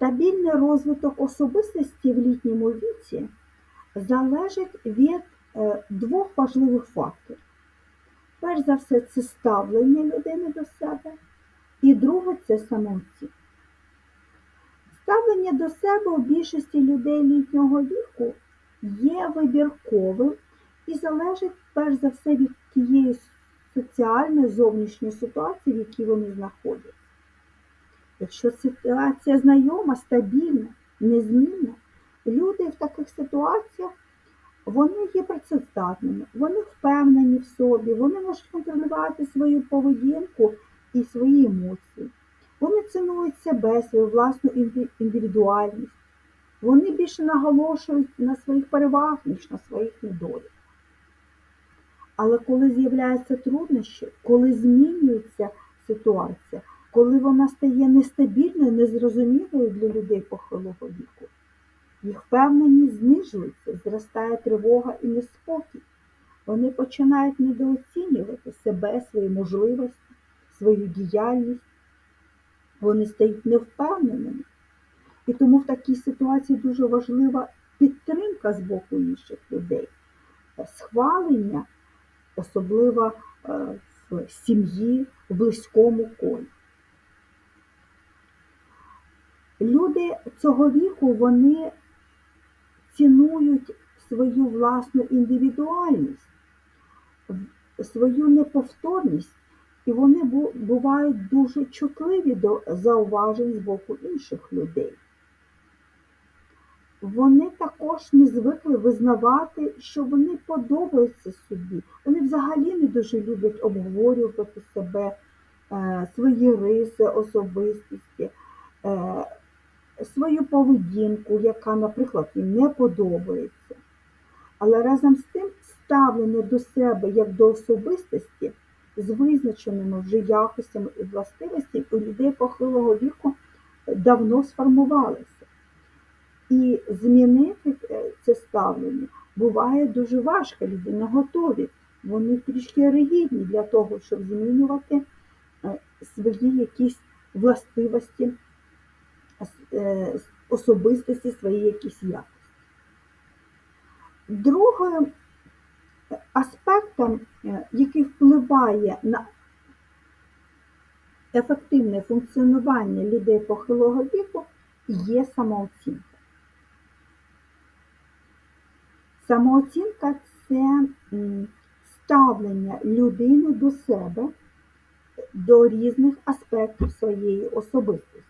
Стабільний розвиток особистості в літньому віці залежить від е, двох важливих факторів. Перш за все, це ставлення людини до себе, і друге це самооцінка. Ставлення до себе у більшості людей літнього віку є вибірковим і залежить перш за все від тієї соціальної зовнішньої ситуації, в якій вони знаходяться. Якщо ситуація знайома, стабільна, незмінна, люди в таких ситуаціях вони є працездатними, вони впевнені в собі, вони можуть контролювати свою поведінку і свої емоції. Вони цінують себе, свою власну індивідуальність. Вони більше наголошують на своїх перевагах, ніж на своїх недоліках. Але коли з'являються труднощі, коли змінюється ситуація, коли вона стає нестабільною, незрозумілою для людей похилого віку, їх впевненість знижується, зростає тривога і неспокій. Вони починають недооцінювати себе, свої можливості, свою діяльність. Вони стають невпевненими. І тому в такій ситуації дуже важлива підтримка з боку інших людей, схвалення, особливо е, в сім'ї, в близькому колі. Люди цього віку вони цінують свою власну індивідуальність, свою неповторність, і вони бувають дуже чутливі до зауважень з боку інших людей. Вони також не звикли визнавати, що вони подобаються собі. Вони взагалі не дуже люблять обговорювати себе, е, свої риси, особистості. Свою поведінку, яка, наприклад, їм не подобається. Але разом з тим ставлення до себе як до особистості з визначеними вже якостями і властивостями у людей похилого віку давно сформувалися. І змінити е, це ставлення буває дуже важко, люди не готові. Вони трішки ригідні для того, щоб змінювати е, свої якісь властивості особистості свої якісь якості. Другим аспектом, е, який впливає на ефективне функціонування людей похилого віку, є самооцінка. Самооцінка це ставлення людини до себе, до різних аспектів своєї особистості.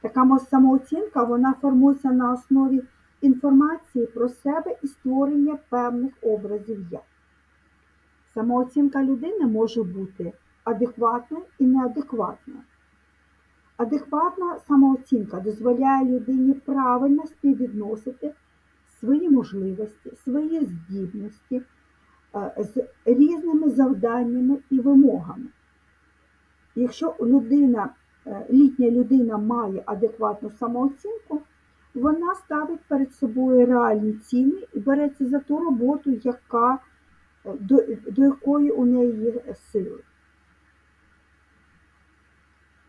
Така самооцінка вона формується на основі інформації про себе і створення певних образів я. Самооцінка людини може бути адекватною і неадекватною. Адекватна самооцінка дозволяє людині правильно співвідносити свої можливості, свої здібності е, з різними завданнями і вимогами. Якщо людина літня людина має адекватну самооцінку, вона ставить перед собою реальні ціни і береться за ту роботу, яка, е, до, до якої у неї є сили.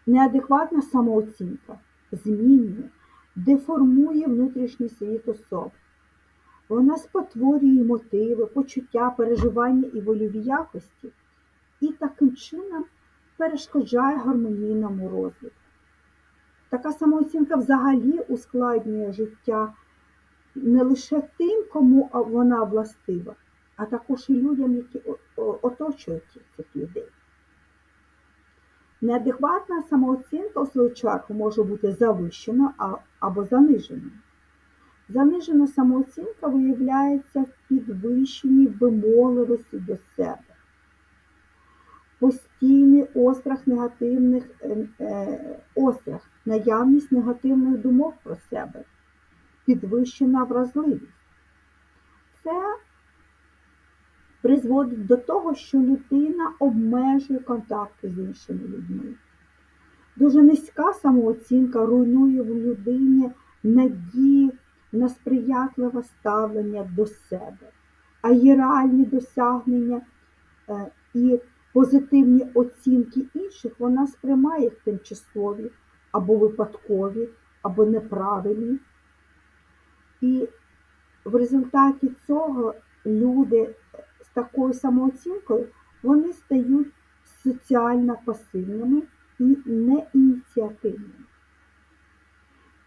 Неадекватна самооцінка змінює, деформує внутрішній світ особи. Вона спотворює мотиви, почуття, переживання і вольові якості, і таким чином перешкоджає гармонійному розвитку. Така самооцінка взагалі ускладнює життя не лише тим, кому вона властива, а також і людям, які оточують цих людей. Неадекватна самооцінка, у свою чергу, може бути завищена або занижена. Занижена самооцінка виявляється в підвищенні вимогливості до себе постійний острах негативних е, е, острах, наявність негативних думок про себе, підвищена вразливість. Це призводить до того, що людина обмежує контакти з іншими людьми. Дуже низька самооцінка руйнує в людині надії на сприятливе ставлення до себе, а її реальні досягнення е, і позитивні оцінки інших вона сприймає як тимчасові або випадкові, або неправильні. І в результаті цього люди з такою самооцінкою вони стають соціально пасивними і неініціативними.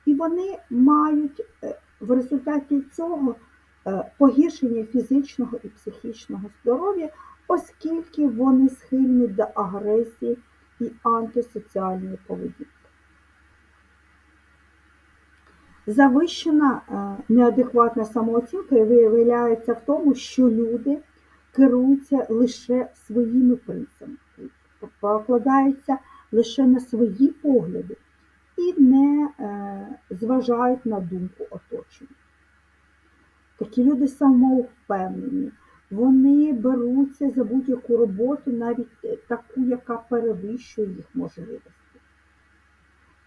І вони мають е, в результаті цього е, погіршення фізичного і психічного здоров'я, оскільки вони схильні до агресії і антисоціальної поведінки. Завищена е, неадекватна самооцінка виявляється в тому, що люди керуються лише своїми принципами, покладаються лише на свої погляди і не е, зважають на думку оточення. Такі люди самовпевнені, вони беруться за будь-яку роботу, навіть е, таку, яка перевищує їх можливості.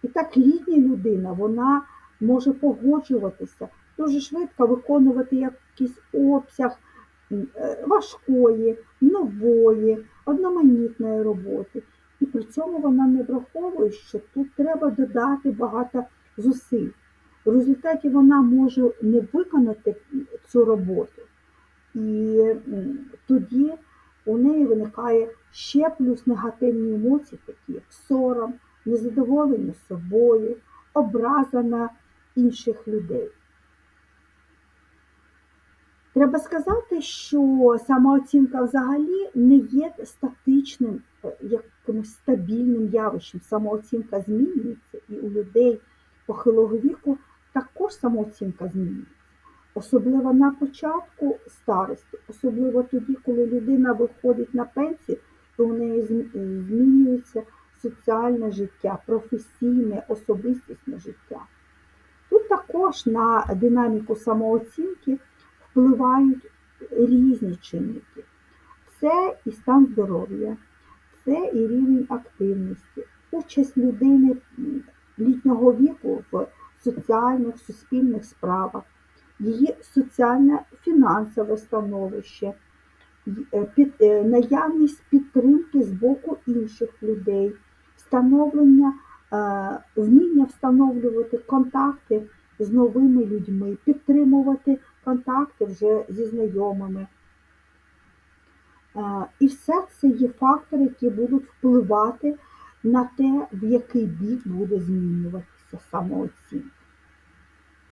І так літня людина, вона може погоджуватися, дуже швидко виконувати якийсь обсяг е, важкої, нової, одноманітної роботи. І при цьому вона не враховує, що тут треба додати багато зусиль. В результаті вона може не виконати цю роботу. І тоді у неї виникає ще плюс негативні емоції, такі як сором, незадоволення собою, образа на інших людей. Треба сказати, що самооцінка взагалі не є статичним, е, якимось стабільним явищем. Самооцінка змінюється, і у людей похилого віку також самооцінка змінюється. Особливо на початку старості, особливо тоді, коли людина виходить на пенсію, то у неї змінюється соціальне життя, професійне, особистісне життя. Тут також на динаміку самооцінки впливають різні чинники. Це і стан здоров'я, це і рівень активності, участь людини літнього віку в соціальних, суспільних справах, її соціальне фінансове становище, е, наявність підтримки з боку інших людей, встановлення, е, вміння встановлювати контакти з новими людьми, підтримувати контакти вже зі знайомими. Е, і все це є фактори, які будуть впливати на те, в який бік буде змінюватися самооцінка.